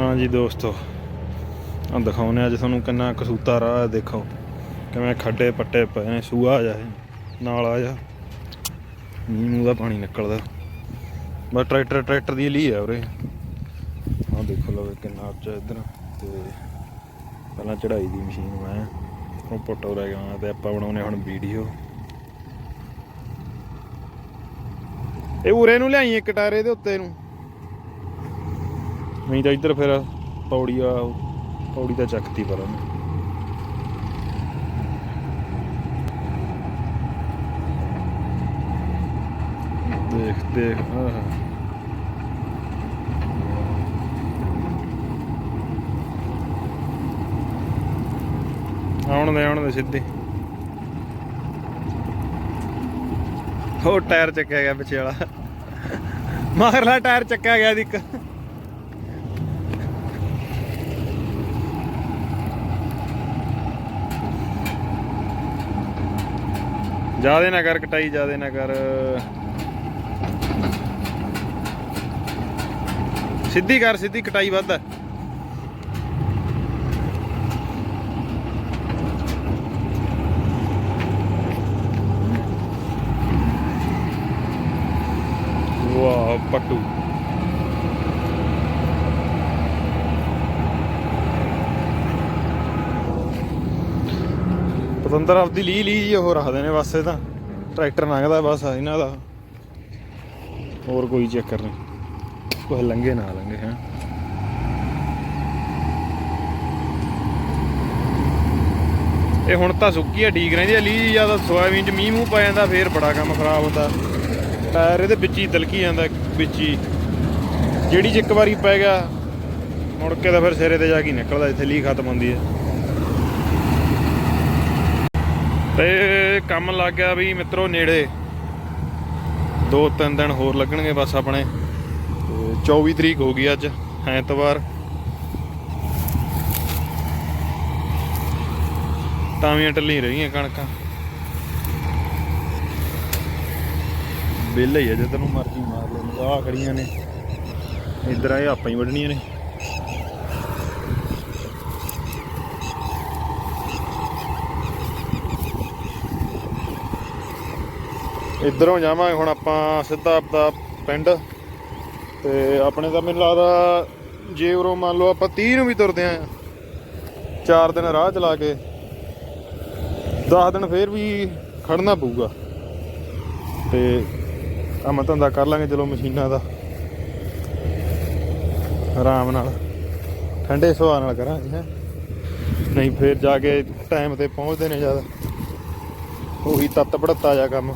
ਹਾਂਜੀ ਦੋਸਤੋ ਆ ਦਿਖਾਉਨੇ ਅੱਜ ਤੁਹਾਨੂੰ ਕਿੰਨਾ ਕਸੂਤਾ ਰਾਹ ਦੇਖੋ। ਕਿਵੇਂ ਖੱਡੇ ਪੱਟੇ ਪਏ ਨੇ, ਸੂਆ ਆ ਜਾਏ, ਨਾਲ ਆ ਜਾ। ਮੀਂਹ ਦਾ ਪਾਣੀ ਨਿਕਲਦਾ। ਬਸ ਟਰੈਕਟਰ ਟਰੈਕਟਰ ਦੀ ਲਈ ਆ ਉਰੇ। ਆ ਦੇਖੋ ਲੋ ਕਿੰਨਾ ਉੱਚਾ ਇੱਧਰ। ਤੇ ਪਹਿਲਾਂ ਚੜਾਈ ਦੀ ਮਸ਼ੀਨ ਮੈਂ, ਉਹ ਪੋਟੋ ਰਹਿ ਗਿਆ ਤੇ ਆਪਾਂ ਬਣਾਉਨੇ ਹੁਣ ਵੀਡੀਓ। ਇਹ ਉਰੇ ਨੂੰ ਲਿਆਈ ਇੱਕ ਟਾਇਰੇ ਦੇ ਉੱਤੇ ਨੂੰ। ਨਹੀਂ ਤਾਂ ਇੱਧਰ ਫਿਰ ਪੌੜੀ ਆ, ਪੌੜੀ ਤਾਂ ਚੱਕਤੀ ਪਰ ਉਹਨੇ। ਦੇਖ ਦੇਖ ਆਹ ਆਉਣ ਦੇ ਆਉਣ ਦੇ ਸਿੱਧੇ। ਉਹ ਟਾਇਰ ਚੱਕਿਆ ਗਿਆ ਪਿੱਛੇ ਵਾਲਾ। ਮਗਰਲਾ ਟਾਇਰ ਚੱਕਿਆ ਗਿਆ ਦੀ ਇੱਕ। ਜਿਆਦੇ ਨਾ ਕਰ, ਕਟਾਈ ਜਿਆਦੇ ਨਾ ਕਰ। ਸਿੱਧੀ ਕਰ, ਸਿੱਧੀ ਕਟਾਈ ਵੱਧ। ਹੈ ਵਾਹ, ਪੱਟੂ। ਪਤੰਦਰ ਆਪਦੀ ਲੀ ਲੀ ਜੀ, ਉਹ ਰੱਖਦੇ ਨੇ ਬਸ ਇਹ ਤਾਂ। ਟਰੈਕਟਰ ਲੰਘਦਾ ਬਸ ਇਹਨਾਂ ਦਾ। ਹੋਰ ਕੋਈ ਚੱਕਰ ਨਹੀਂ। ਕੋਈ ਲੰਘੇ ਨਾ ਲੰਘੇ, ਹੈ। ਇਹ ਹੁਣ ਤਾਂ ਸੁੱਕੀ ਆ ਠੀਕ ਰਹਿੰਦੀ ਆ। ਲੀ ਜ਼ਿਆਦਾ ਸੋਇਆਬੀਨ ਚ ਮੀਂਹ ਮੂੰਹ ਪੈ ਜਾਂਦਾ, ਫੇਰ ਬੜਾ ਕੰਮ ਖਰਾਬ ਹੁੰਦਾ। ਟਾਇਰ ਇਹਦੇ ਵਿੱਚ ਹੀ ਤਿਲਕੀ ਜਾਂਦਾ, ਵਿੱਚ ਹੀ। ਜਿਹੜੀ ਚ ਇੱਕ ਵਾਰੀ ਪੈ ਗਿਆ, ਮੁੜ ਕੇ ਤਾਂ ਫਿਰ ਸਿਰੇ ਤੇ ਜਾ ਕੇ ਨਿਕਲਦਾ, ਇੱਥੇ ਲੀ ਖਤਮ ਹੁੰਦੀ ਹੈ ਤੇ ਕੰਮ ਲੱਗ ਗਿਆ ਵੀ ਮਿੱਤਰੋ ਨੇੜੇ। ਦੋ ਤਿੰਨ ਦਿਨ ਹੋਰ ਲੱਗਣਗੇ ਬਸ ਆਪਣੇ। ਤੇ 24 ਤਰੀਕ ਹੋ ਗਈ ਅੱਜ, ਐਤਵਾਰ। ਤਾਵੀਆਂ ਟੱਲੀ ਰਹੀਆਂ ਕਣਕਾਂ। ਬਿੱਲ ਹੀ ਆ ਜੇ ਤੈਨੂੰ ਮਰਜ਼ੀ ਮਾਰ ਲੈ ਆ ਖੜੀਆਂ ਨੇ। ਇਧਰ ਆਏ, ਆਪਾਂ ਹੀ ਵੱਢਣੀਆਂ ਨੇ। ਇੱਧਰੋਂ ਜਾਵਾਂਗੇ, ਹੁਣ ਆਪਾਂ ਸਿੱਧਾ ਆਪਦਾ ਪਿੰਡ। ਤੇ ਆਪਣੇ ਤਾਂ ਮੈਨੂੰ ਲੱਗਦਾ, ਜੇ ਉਰੋਂ ਮੰਨ ਲਓ ਆਪਾਂ 30 ਨੂੰ ਵੀ ਤੁਰਦੇ ਆਂ, ਚਾਰ ਦਿਨ ਰਾਹ ਚਲਾ ਕੇ 10 ਦਿਨ ਫੇਰ ਵੀ ਖੜਨਾ ਪਊਗਾ। ਤੇ ਕੰਮ ਧੰਦਾ ਕਰ ਲਾਂਗੇ ਚਲੋ ਮਸ਼ੀਨਾਂ ਦਾ। ਆਰਾਮ ਨਾਲ, ਠੰਡੇ ਸੁਭਾਅ ਨਾਲ ਕਰਾਂਗੇ, ਹੈਂ। ਨਹੀਂ ਫੇਰ ਜਾ ਕੇ ਟਾਈਮ ਤੇ ਪਹੁੰਚਦੇ ਨੇ ਜ਼ਿਆਦਾ। ਉਹੀ ਤੱਤ ਪੜਤਾ ਜਾ ਕੰਮ।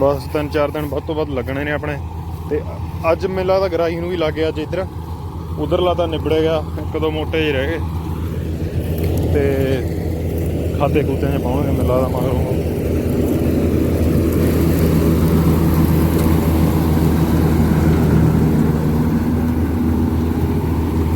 ਬਸ ਤਿੰਨ ਚਾਰ ਦਿਨ ਵੱਧ ਤੋਂ ਵੱਧ ਲੱਗਣੇ ਨੇ ਆਪਣੇ। ਤੇ ਅੱਜ ਮੇਲਾ ਦਾ ਗਰਾਈ ਨੂੰ ਵੀ ਲੱਗ ਗਿਆ ਅੱਜ ਇੱਧਰ। ਉਧਰਲਾ ਤਾਂ ਨਿਬੜੇ ਗਿਆ, ਇੱਕ ਦੋ ਮੋਟੇ ਜਿਹੇ ਰਹਿ ਗਏ। ਤੇ ਖਾਤੇ ਖੂਤੇ ਨੇ ਪਾਉਣਗੇ ਮੇਲਾ ਦਾ ਮਗਰੋਂ।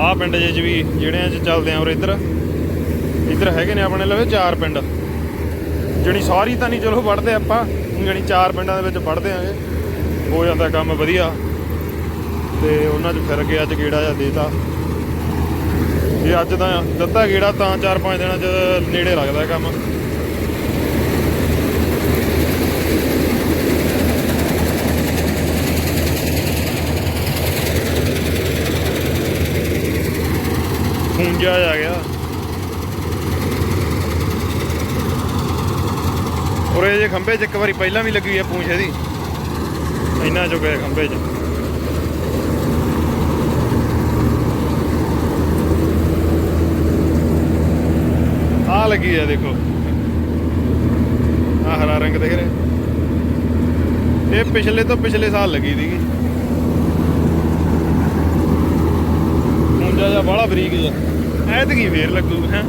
ਆਹ ਪਿੰਡ ਜੇ 'ਚ ਵੀ ਜਿਹੜਿਆਂ 'ਚ ਚੱਲਦੇ ਆ ਔਰ ਇੱਧਰ। ਇੱਧਰ ਹੈਗੇ ਨੇ ਆਪਣੇ ਲਵੇ ਚਾਰ ਪਿੰਡ। ਜਿਹੜੀ ਸਾਰੀ ਤਾਂ ਨਹੀਂ, ਚਲੋ ਵੜਦੇ ਆਪਾਂ। ਜਣੀ ਚਾਰ ਪਿੰਡਾਂ ਦੇ ਵਿੱਚ ਵੜਦੇ ਆਂਗੇ ਹੋ ਜਾਂਦਾ ਕੰਮ ਵਧੀਆ। ਤੇ ਉਹਨਾਂ 'ਚ ਫਿਰ ਕੇ ਅੱਜ ਗੇੜਾ ਜਾਂ ਦੇਤਾ। ਇਹ ਅੱਜ ਤਾਂ ਦਿੱਤਾ ਗੇੜਾ ਤਾਂ 4-5 ਦਿਨਾਂ 'ਚ ਨੇੜੇ ਲੱਗਦਾ ਕੰਮ ਖੂੰਜਾ ਆ ਗਿਆ ਉਰੇ ਜੇ ਖੰਭੇ 'ਚ, ਇੱਕ ਵਾਰੀ ਪਹਿਲਾਂ ਵੀ ਲੱਗੀ ਹੈ ਪੂੰਛ ਇਹਦੀ। ਇੰਨਾ ਚੁੱਕਿਆ ਖੰਭੇ 'ਚ। ਆ ਲੱਗੀ ਹੈ ਦੇਖੋ। ਆ ਹਰਾ ਰੰਗ ਦਿਖ ਰਿਹਾ। ਇਹ ਪਿਛਲੇ ਤੋਂ ਪਿਛਲੇ ਸਾਲ ਲੱਗੀ ਸੀਗੀ। ਮੁੰਡਾ ਜਿਹਾ ਬਾਹਲਾ ਬਰੀਕ ਜਿਹਾ। ਐਤਕੀ ਫੇਰ ਲੱਗੂ, ਹੈ।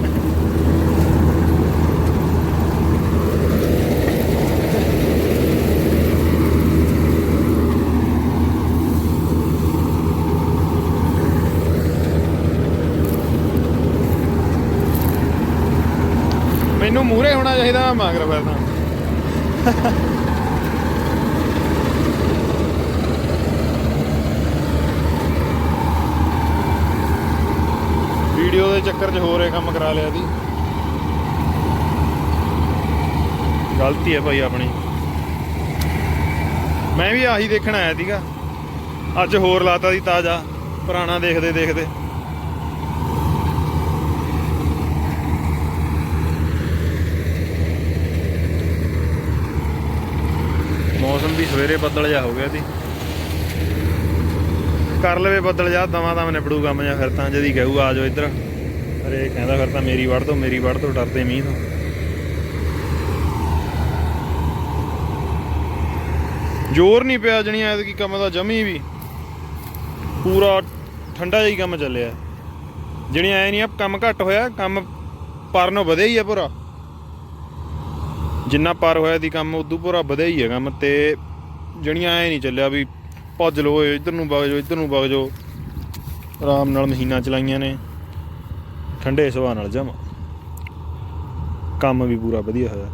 ਮੈਨੂੰ ਹੋਣਾ ਚਾਹੀਦਾ ਮੈਂ ਮਗਰ ਫਿਰਦਾ ਵੀਡੀਓ ਦੇ ਚੱਕਰ 'ਚ ਹੋਰ ਇਹ ਕੰਮ ਕਰਾ ਲਿਆ ਦੀ ਗਲਤੀ ਹੈ ਭਾਈ ਆਪਣੀ। ਮੈਂ ਵੀ ਆਹੀ ਦੇਖਣ ਆਇਆ ਸੀਗਾ। ਅੱਜ ਹੋਰ ਲਾਤਾ ਦੀ ਤਾਜ਼ਾ, ਪੁਰਾਣਾ ਦੇਖਦੇ ਦੇਖਦੇ ਵੀ ਸਵੇਰੇ ਬੱਦਲ ਜਾ ਹੋ ਗਿਆ ਸੀ। ਕਰ ਲਵੇ ਬੱਦਲ ਜਾ ਦਵਾਂ ਦਮ ਨਿਬੜੂ ਕੰਮ ਜਾਂ ਫਿਰ ਤਾਂ ਜਦੀ ਕਹੂ, ਆ ਜਾਓ ਇੱਧਰ। ਅਰੇ ਕਹਿੰਦਾ ਫਿਰ ਤਾਂ ਮੇਰੀ ਵੜ ਤੋਂ ਮੇਰੀ ਵੜ ਤੋਂ ਡਰਦੇ ਮੀਂਹ ਤੋਂ। ਜ਼ੋਰ ਨਹੀਂ ਪਿਆ ਜਣੀ ਐਤਕੀ ਕੰਮ ਦਾ ਜਮੀ ਵੀ। ਪੂਰਾ ਠੰਡਾ ਜਿਹਾ ਕੰਮ ਚੱਲਿਆ। ਜਣੀ ਐ ਨਹੀਂ ਆ, ਕੰਮ ਘੱਟ ਹੋਇਆ, ਕੰਮ ਪਰ ਨੂੰ ਵਧਿਆ ਹੀ ਆ ਪੂਰਾ। ਜਿੰਨਾ ਪਰ ਹੋਇਆ ਦੀ ਕੰਮ, ਉਦੋਂ ਪੂਰਾ ਵਧਿਆ ਹੀ ਹੈ ਕੰਮ ਤੇ ਜਣੀਆਂ ਐ ਨਹੀਂ ਚੱਲਿਆ ਵੀ ਭੱਜ ਲੋ ਇੱਧਰ ਨੂੰ ਵਗ ਜਾਓ, ਇੱਧਰ ਨੂੰ ਵਗ ਜਾਓ। ਆਰਾਮ ਨਾਲ ਮਸ਼ੀਨਾਂ ਚਲਾਈਆਂ ਨੇ। ਠੰਡੇ ਸੁਭਾਅ ਨਾਲ ਜਮਾ। ਕੰਮ ਵੀ ਪੂਰਾ ਵਧੀਆ ਹੋਇਆ।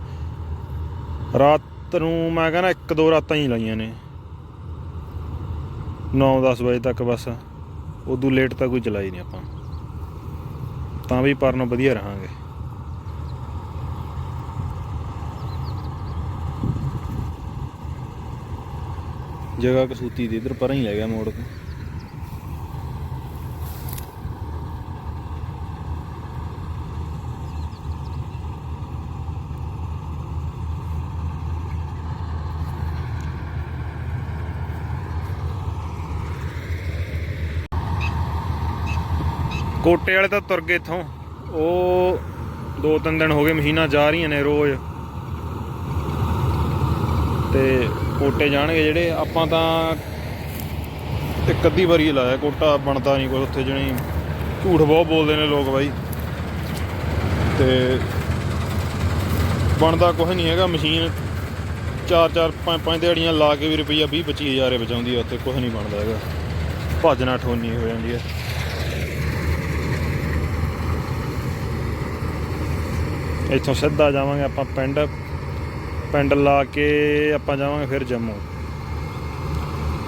ਰਾਤ ਨੂੰ ਮੈਂ ਕਹਿੰਦਾ ਇੱਕ ਦੋ ਰਾਤਾਂ ਹੀ ਲਾਈਆਂ ਨੇ। 9-10 ਵਜੇ ਤੱਕ ਬਸ। ਉਦੋਂ ਲੇਟ ਤਾਂ ਕੋਈ ਚਲਾਈ ਨਹੀਂ ਆਪਾਂ। ਤਾਂ ਵੀ ਪਰ ਵਧੀਆ ਰਹਾਂਗੇ। ਜਗ੍ਹਾ ਕਸੂਤੀ ਦੀ, ਇਧਰ ਪਰਾਂ ਹੀ ਲੈ ਗਿਆ ਮੋੜ ਤੋਂ ਕੋਟੇ ਵਾਲੇ ਤਾਂ ਤੁਰ ਗਏ ਇਥੋਂ। ਉਹ ਦੋ ਤਿੰਨ ਦਿਨ ਹੋ ਗਏ ਮਹੀਨਾ ਜਾ ਰਹੀਆਂ ਨੇ ਰੋਜ਼। ਤੇ ਕੋਟੇ ਜਾਣਗੇ ਜਿਹੜੇ, ਆਪਾਂ ਤਾਂ ਇੱਕ ਅੱਧੀ ਵਾਰੀ ਲਾਇਆ ਕੋਟਾ, ਬਣਦਾ ਨਹੀਂ ਕੋਈ ਉੱਥੇ ਜਣੀ। ਝੂਠ ਬਹੁਤ ਬੋਲਦੇ ਨੇ ਲੋਕ ਬਾਈ। ਤੇ ਬਣਦਾ ਕੁਝ ਨਹੀਂ ਹੈਗਾ, ਮਸ਼ੀਨ ਚਾਰ ਚਾਰ, ਪੰਜ ਪੰਜ ਦਿਹਾੜੀਆਂ ਲਾ ਕੇ ਵੀ ਰੁਪਈਆ 20 25000 ਬਚਾਉਂਦੀ ਹੈ ਉੱਥੇ ਕੁਝ ਨਹੀਂ ਬਣਦਾ ਹੈਗਾ। ਭੱਜਣਾ ਠੋਨੀ ਹੋ ਜਾਂਦੀ ਹੈ ਇੱਥੋਂ ਸਿੱਧਾ ਜਾਵਾਂਗੇ ਆਪਾਂ ਪਿੰਡ। ਪਿੰਡ ਲਾ ਕੇ ਆਪਾਂ ਜਾਵਾਂਗੇ ਫਿਰ ਜੰਮੂ।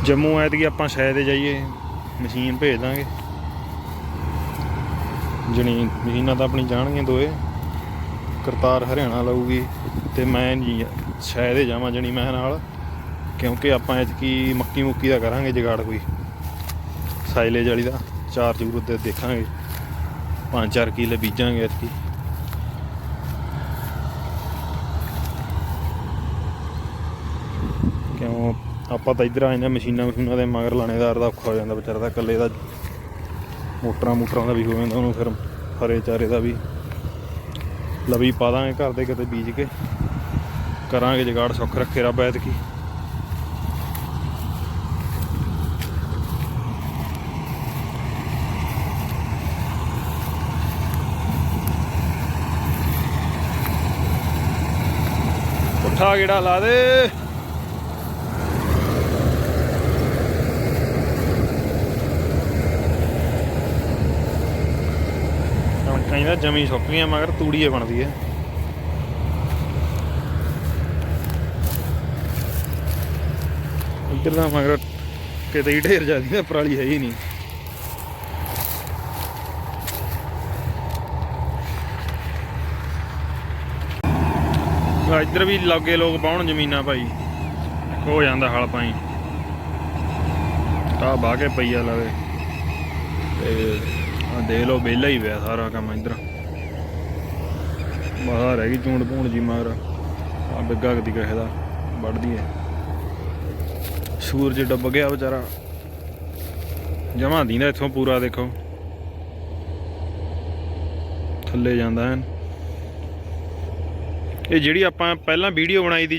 ਜੰਮੂ ਐਤਕੀ ਆਪਾਂ ਸ਼ਾਇਦ ਜਾਈਏ, ਮਸ਼ੀਨ ਭੇਜ ਦਾਂਗੇ। ਜਣੀ, ਮਸ਼ੀਨਾਂ ਤਾਂ ਆਪਣੀ ਜਾਣਗੀਆਂ ਦੋਏ। ਕਰਤਾਰ ਹਰਿਆਣਾ ਲਊਗੀ ਤੇ ਮੈਂ ਜੀ ਸ਼ਾਇਦ ਜਾਵਾਂ ਜਣੀ ਮੈਂ ਨਾਲ, ਕਿਉਂਕਿ ਆਪਾਂ ਐਤਕੀ ਮੱਕੀ ਮੁੱਕੀ ਦਾ ਕਰਾਂਗੇ ਜਗਾੜ ਕੋਈ। ਸਾਈਲੇਜ ਵਾਲੀ ਦਾ, ਚਾਰ ਚੂਰ ਉੱਤੇ ਦੇਖਾਂਗੇ। ਪੰਜ ਚਾਰ ਕਿੱਲੇ ਬੀਜਾਂਗੇ ਐਤਕੀ। ਆਪਾਂ ਤਾਂ ਇੱਧਰ ਆਏ ਨੇ ਮਸ਼ੀਨਾਂ ਮਸ਼ੀਨਾਂ ਦੇ ਮਗਰ ਲਾਣੇਦਾਰ ਦਾ ਔਖਾ ਹੋ ਜਾਂਦਾ ਵਿਚਾਰਾ ਦਾ ਇਕੱਲੇ ਦਾ ਮੋਟਰਾਂ ਮੋਟਰਾਂ ਦਾ ਵੀ ਹੋ ਜਾਂਦਾ ਉਹਨੂੰ ਫਿਰ ਹਰੇ ਚਾਰੇ ਦਾ ਵੀ। ਲਵੀ ਪਾ ਦਾਂਗੇ ਘਰ ਦੇ ਕਿਤੇ ਬੀਜ ਕੇ। ਕਰਾਂਗੇ ਜਗਾੜ, ਸੁੱਖ ਰੱਖੇ ਰੱਬ ਐਤਕੀ। ਪੁੱਠਾ ਗੇੜਾ ਲਾ ਦੇ ਕਣਕਾਂ ਇਹਦਾ ਜਮੀ ਸੁੱਕ ਗਈਆਂ, ਮਗਰ ਤੂੜੀਏ ਬਣਦੀ ਹੈ ਇੱਧਰ ਦਾ ਮਗਰ ਕਿਤੇ ਹੀ ਢੇਰ ਜਾਂਦੀ ਹੈ ਪਰਾਲੀ ਹੈ ਹੀ ਨਹੀਂ। ਇੱਧਰ ਵੀ ਲਾਗੇ ਲੋਕ ਬਾਉਣ ਜ਼ਮੀਨਾਂ ਭਾਈ, ਹੋ ਜਾਂਦਾ ਹਲ ਪਾਈ। ਤਾਂ ਬਾਹ ਕੇ ਪਈਆ ਲਵੇ। ਤੇ ਦੇਖ ਲਓ, ਵਿਹਲਾ ਹੀ ਪਿਆ ਸਾਰਾ ਕੰਮ ਇੱਧਰ। ਬਾਹਰ ਰਹਿ ਗਈ ਚੂੰਡ ਭੂਣ ਜੀ ਮਗਰ ਆ ਬਿੱਗਾ ਕਦੀ ਕਹੇ ਦਾ ਵੱਢਦੀ ਹੈ ਸੂਰਜ ਡੁੱਬ ਗਿਆ ਵਿਚਾਰਾ। ਜਮਾ ਦੀਂਦਾ ਇੱਥੋਂ ਪੂਰਾ, ਦੇਖੋ। ਥੱਲੇ ਜਾਂਦਾ ਹੈ ਇਹ ਜਿਹੜੀ ਆਪਾਂ ਪਹਿਲਾਂ ਵੀਡੀਓ ਬਣਾਈ ਦੀ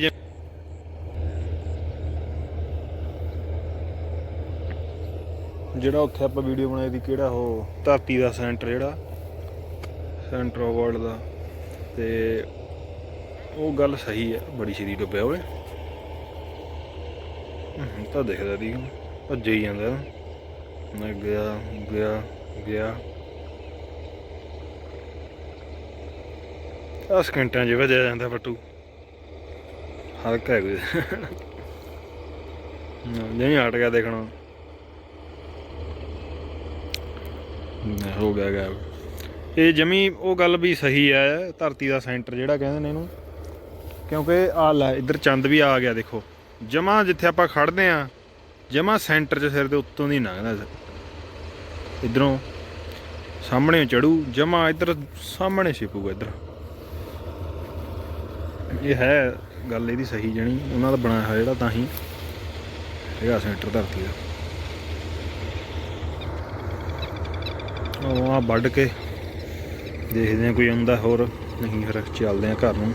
ਜਿਹੜਾ ਉੱਥੇ ਆਪਾਂ ਵੀਡੀਓ ਬਣਾਈ ਦੀ ਕਿਹੜਾ ਉਹ? ਧਰਤੀ ਦਾ ਸੈਂਟਰ ਜਿਹੜਾ। ਸੈਂਟਰ ਆਫ ਵਰਲਡ ਦਾ। ਤੇ ਉਹ ਗੱਲ ਸਹੀ ਹੈ ਬੜੀ ਛੇਤੀ ਡੁੱਬਿਆ ਓਏ। ਹਮ, ਤਾਂ ਦਿਖਦਾ ਦੀ ਭੱਜੇ ਹੀ ਜਾਂਦਾ। ਮੈਂ ਗਿਆ ਗਿਆ ਗਿਆ। ਆ ਸਕਿੰਟਾਂ 'ਚ ਵਜਿਆ ਜਾਂਦਾ ਪੱਟੂ। ਹਲਕਾ ਹੈ ਕੋਈ। ਜਿਵੇਂ ਹਟ ਗਿਆ ਦੇਖਣਾ ਨਾ, ਹੋ ਗਿਆ ਗਾਇਬ ਇਹ ਜਮੀ ਉਹ ਗੱਲ ਵੀ ਸਹੀ ਹੈ, ਧਰਤੀ ਦਾ ਸੈਂਟਰ ਜਿਹੜਾ ਕਹਿੰਦੇ ਨੇ ਇਹਨੂੰ। ਕਿਉਂਕਿ ਆ ਲੈ, ਇੱਧਰ ਚੰਦ ਵੀ ਆ ਗਿਆ, ਦੇਖੋ। ਜਮਾ ਜਿੱਥੇ ਆਪਾਂ ਖੜਦੇ ਆ ਜਮਾ ਸੈਂਟਰ 'ਚ ਸਿਰ ਦੇ ਉੱਤੋਂ ਦੀ ਲੰਘਦਾ ਇਧਰੋਂ ਸਾਹਮਣੇ ਚੜੂ ਜਮਾ ਇੱਧਰ ਸਾਹਮਣੇ ਛਿਪੂਗਾ ਇੱਧਰ। ਇਹ ਹੈ ਗੱਲ ਇਹਦੀ ਸਹੀ ਜਣੀ, ਉਹਨਾਂ ਦਾ ਬਣਾਇਆ ਹੋਇਆ ਜਿਹੜਾ ਤਾਂ ਹੀ ਹੈਗਾ ਸੈਂਟਰ ਧਰਤੀ ਦਾ। ਉਹ ਆ ਵੱਢ ਕੇ ਦੇਖਦੇ ਆ ਕੋਈ ਆਉਂਦਾ ਹੋਰ, ਨਹੀਂ ਫਿਰ ਚੱਲਦੇ ਆ ਘਰ ਨੂੰ।